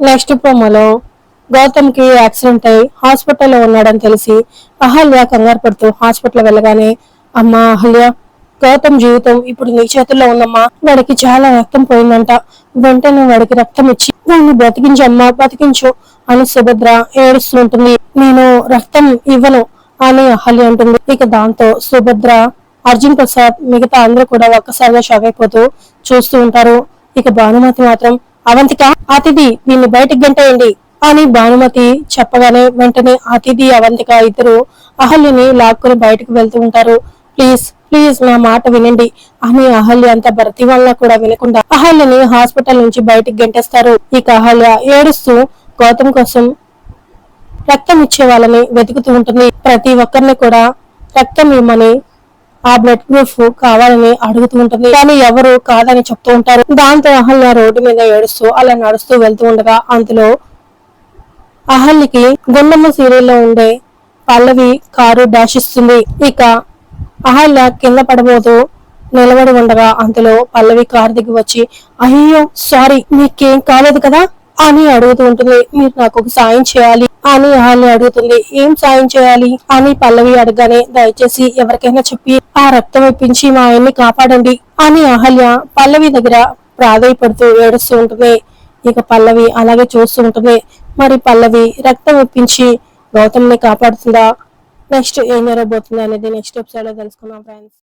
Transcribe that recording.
Next ప్రోమోలో గౌతమ్కి accident అయి హాస్పిటల్లో ఉన్నాడని తెలిసి అహల్య కంగారు పడుతూ హాస్పిటల్ వెళ్ళగానే అమ్మా అహల్య గౌతమ్ జీవితం ఇప్పుడు నీ చేతుల్లో ఉందమ్మా. వాడికి చాలా రక్తం పోయిందంట. వెంటనే వాడికి రక్తం ఇచ్చి వాడిని బ్రతికించమ్మా బ్రతికించు అని సుభద్ర ఏడుస్తుంటుంది. నేను రక్తం ఇవ్వను అని అహల్య అంటుంది. ఇక దాంతో సుభద్ర అర్జున్ ప్రసాద్ మిగతా అందరూ కూడా ఒక్కసారిగా షాక్ అయిపోతూ చూస్తూ ఉంటారు. ఇక భానుమతి మాత్రం అవంతిక అతిథి దీన్ని బయటికి గంటేయండి అని భానుమతి చెప్పగానే వెంటనే అతిథి అవంతిక ఇద్దరు అహల్యని లాక్కుని బయటకు వెళ్తూ ఉంటారు. ప్లీజ్ ప్లీజ్ నా మాట వినండి అని అహల్య అంత భర్తీ వల్ల కూడా వినకుండా అహల్యని హాస్పిటల్ నుంచి బయటికి గంటేస్తారు. ఇక అహల్య ఏడుస్తూ గౌతమ్ కోసం రక్తం ఇచ్చే వాళ్ళని వెతుకుతూ ఉంటుంది. ప్రతి ఒక్కరిని కూడా రక్తం ఇవ్వమని ఆ బ్లడ్ గ్రూప్ కావాలని అడుగుతూ ఉంటుంది. కానీ ఎవరు కాదని చెప్తూ ఉంటారు. దాంతో అహల్య రోడ్డు మీద ఏడుస్తూ అలా నడుస్తూ వెళ్తూ ఉండగా అందులో అహల్యకి గుండమ్మ సీరియల్లో ఉండే పల్లవి కారు డాష్ ఇస్తుంది. ఇక అహల్య కింద పడబోతూ నిలబడి ఉండగా అందులో పల్లవి కారు దిగి వచ్చి అయ్యో సారీ మీకేం కాలేదు కదా? అని అడుగుతూ ఉంటుంది. మీరు నాకు ఒక సాయం చేయాలి అని అహల్య అడుగుతుంది. ఏం సాయం చేయాలి? అని పల్లవి అడగానే దయచేసి ఎవరికైనా చెప్పి ఆ రక్తం ఇప్పించి మా ఆయన్ని కాపాడండి అని అహల్య పల్లవి దగ్గర ప్రాధాయపడుతూ ఏడుస్తూ ఉంటుంది. ఇక పల్లవి అలాగే చూస్తూ ఉంటుంది. మరి పల్లవి రక్తం ఇప్పించి గౌతమ్ని కాపాడుతుందా? నెక్స్ట్ ఏం జరగబోతుంది అనేది నెక్స్ట్ ఎపిసోడ్లో తెలుసుకుందాం ఫ్రెండ్స్.